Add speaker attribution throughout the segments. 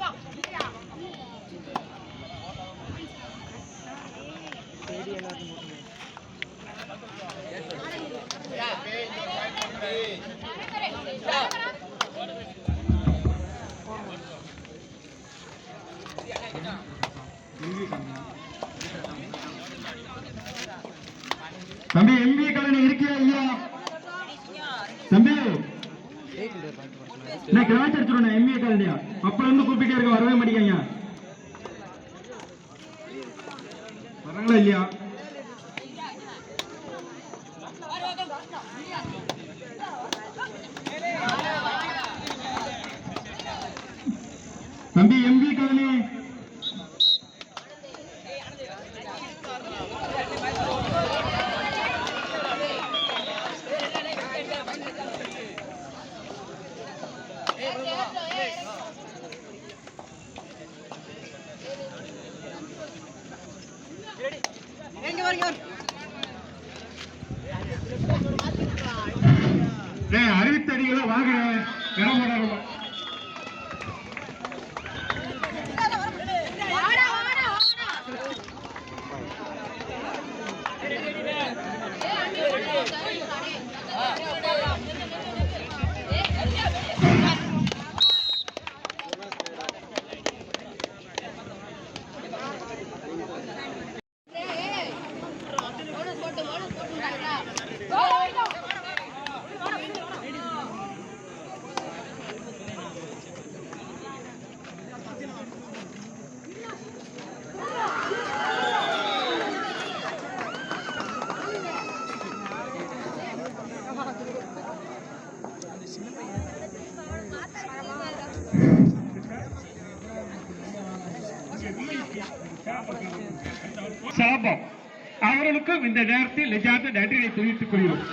Speaker 1: தம்பி 哪里呀？அறிவித்தடிகளை வாங்க இடம் அவர்களுக்கும் இந்த நேரத்தில் நிஜாந்த நன்றியை தெரிவித்துக் கொள்கிறோம்.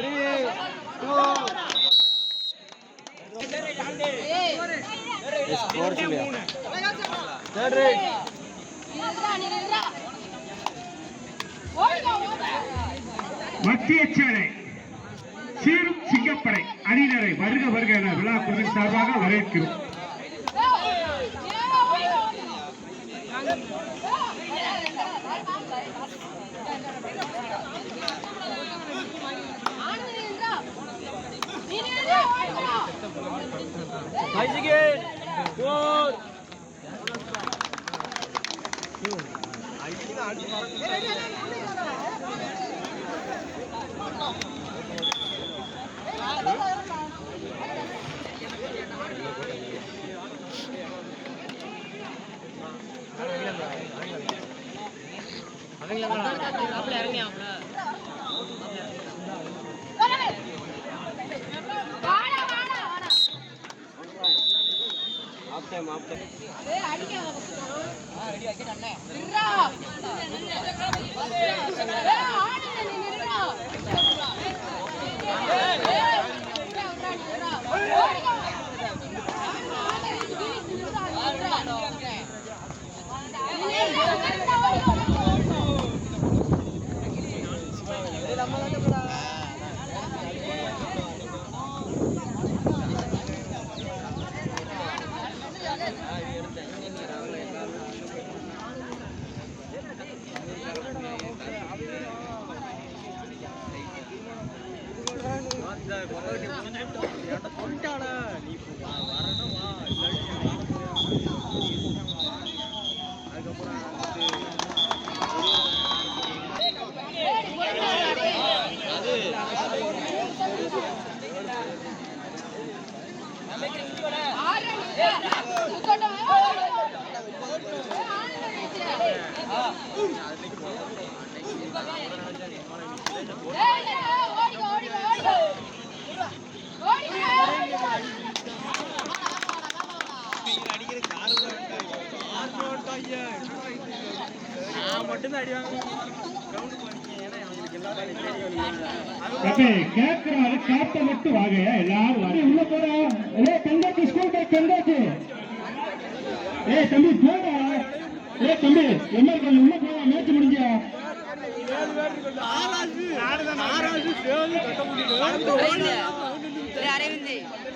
Speaker 1: த்ரீ டூ ஸ்கோர் சொல்லியா தேர்ட் மத்திய சேனை சீரும் சிங்கப்படை அணியினரை வருக வருக என விழா குழுவின் சார்பாக வரவேற்கிறோம்.
Speaker 2: Hajige, four. அவங்கள அவங்கள
Speaker 3: மாப்பிள்ளை கேட்கிறாரு கேட்ட மட்டும் வாங்க எல்லாரும் வாங்க. உள்ள போற ஏ தங்கச்சி ஸ்கூல் போய் தங்கச்சி. ஏ தம்பி போடா. ஏ தம்பி என்ன கொஞ்சம் உள்ள போவா மேட்ச் முடிஞ்சா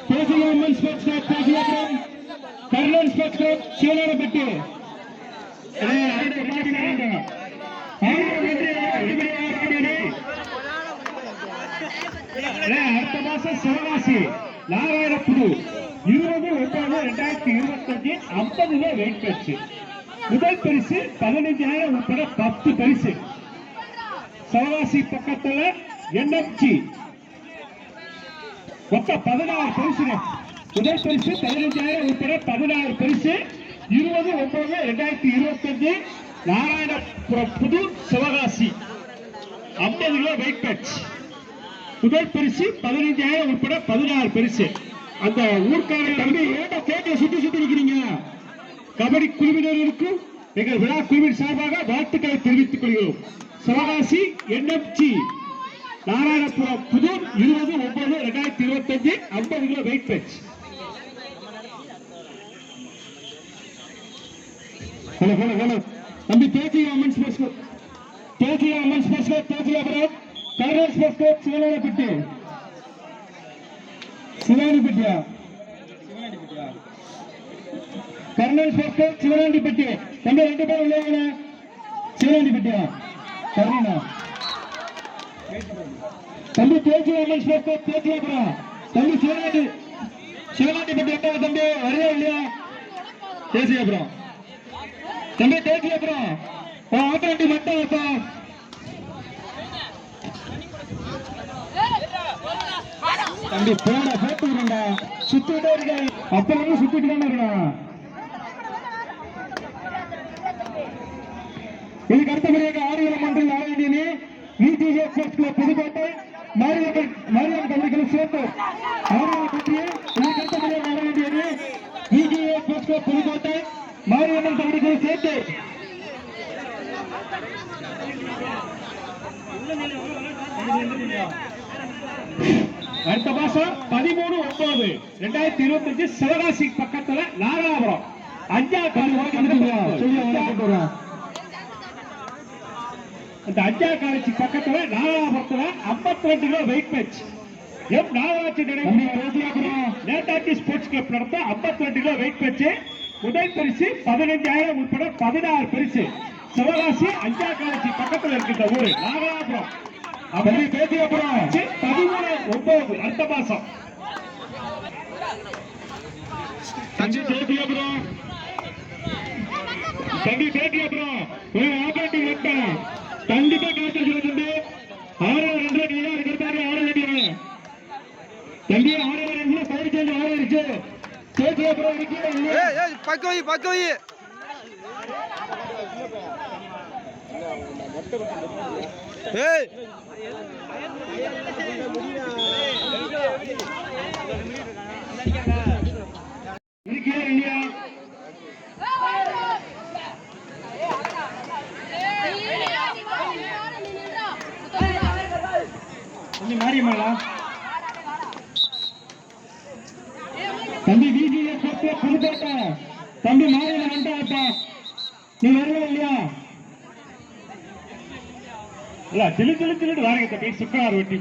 Speaker 3: பேசுங்க உமன் ஸ்போர்ட்ஸ் கிளப் பேசுகிறோம் கர்னல் ஸ்போர்ட்ஸ் கிளப் சிவனாரப்பட்டி அடுத்த மாசம் சிவகாசி நாராயணப்புது இருபது ஒன்பது ரெண்டாயிரத்தி இருபத்தஞ்சு ஐம்பதுல வெயிட் பெற்று முதல் பரிசு பதினைஞ்சாயிரம் உட்பட பத்து பரிசு. சிவகாசி பக்கத்துல என்எம்சி மொத்தம் பதினாறு பரிசு முதல் பரிசு பதினைஞ்சாயிரம் உட்பட பதினாறு பரிசு. இருபது ஒன்பது ரெண்டாயிரத்தி இருபத்தஞ்சு. நாராயணபுரம் புது சிவகாசி ஐம்பது கிலோ வெயிட் பேட்ச் முதல் பரிசு பதினைஞ்சாயிரம் உட்பட பதினாறு பரிசு. அந்த ஊர்க்கார தம்பி ஏன்டா கேட்ட சுத்தி சுத்தி நிக்கிறீங்க? கபடி குழுவினருக்கு எங்கள் விழா குழுவின் சார்பாக வாழ்த்துக்களை தெரிவித்துக் கொள்கிறோம். சிவகாசி என்எம்சி நாராயணபுரம் புதூர் இருபது ஒன்பது இரண்டாயிரத்தி இருபத்தி அஞ்சு ஐம்பது kilo weight batch hello hello hello. தம்பி Desiya Amman sports club Desiya Amman sports club Desiyapuram colonel sports club Sivananapatti சிவனானிப்பட்டியா colonel sports club Sivanandipatti தம்பி ரெண்டு பேரும் உள்ளவங்க சிவனாண்டிப்பட்டியா கருணா தம்பி தேசிய அம்மன் ஸ்போர்ட்ஸ் கிளப் தேசியாபுரம் தம்பி சிவனாண்டி சிவனாண்டிப்பட்டி எங்க தம்பி வரையா இல்லையா? தேசியாபுரம் தம்பி தேய்க்கல அப்புறம். ஆப்பரேட்டிவ் மட்டும் அப்பா. தம்பி போன போட்டு சுத்திட்டே இருக்காங்க அப்ப சுத்திட்டு தானே இருக்கணும் இதுக்கு அடுத்தபடியாக ஆரியல மன்றம் நாராயணி விடிஏ கிளப் புதுக்கோட்டை மாரியம்மன் மாரியம்மன் கல்லூரிகள் சேர்த்து ஆரியல பற்றிய இதுக்கு அடுத்தபடியாக நாராயணி விடிஏ கிளப் புதுக்கோட்டை மாரியம்மன் கல்லூரிகள் சேர்த்து. அடுத்த மாசம் பதிமூணு ஒன்பது. ரெண்டாயிரத்தி இருபத்தி அஞ்சு சிவகாசி பக்கத்துல நாகலாபுரம் அந்த அஞ்சா காலேஜ் பக்கத்துல நாகலாபுரத்துல ஐம்பத்தி ரெண்டு கிலோ வெயிட் மேட்ச் எம் நாகராட்சி நேதாஜி ஸ்போர்ட்ஸ் கிளப் நடத்த ஐம்பத்தி ரெண்டு கிலோ வெயிட் மேட்ச் முதல் பரிசு பதினைஞ்சாயிரம் உட்பட பதினாறு பரிசு. சிவகாசி அஞ்சா காலேஜ் பக்கத்துல இருக்கின்ற ஊரு நாகலாபுரம் அப்படி பேசியப்புறம் பதிமூணு ஒன்பது அடுத்த மாசம். தம்பி பேசியப்புறம் தம்பி பேசியப்புறம் ஒரு ஆபரேட்டிங் வட்டம் கண்டிப்பா காத்து சொல்லுங்க ஆறு ரெண்டு. நீங்க இருக்கிறாரு ஆறு ரெண்டு. தம்பி ஆறு ரெண்டு. பயிர் சேர்ந்து ஆறு இருக்கு பேசியப்புறம் இருக்கிறீங்க
Speaker 2: ஏய் ஏய் பக்க ஏய்.
Speaker 3: இருக்கே தம்பி வீதியில போட்டு புதுக்கோட்டை தம்பி மாறியில வந்தாப்பா நீ வரல இல்லையா? இல்ல திரு திரு திருட்டு வாரங்க தம்பி. சுக்கரார் வெட்டி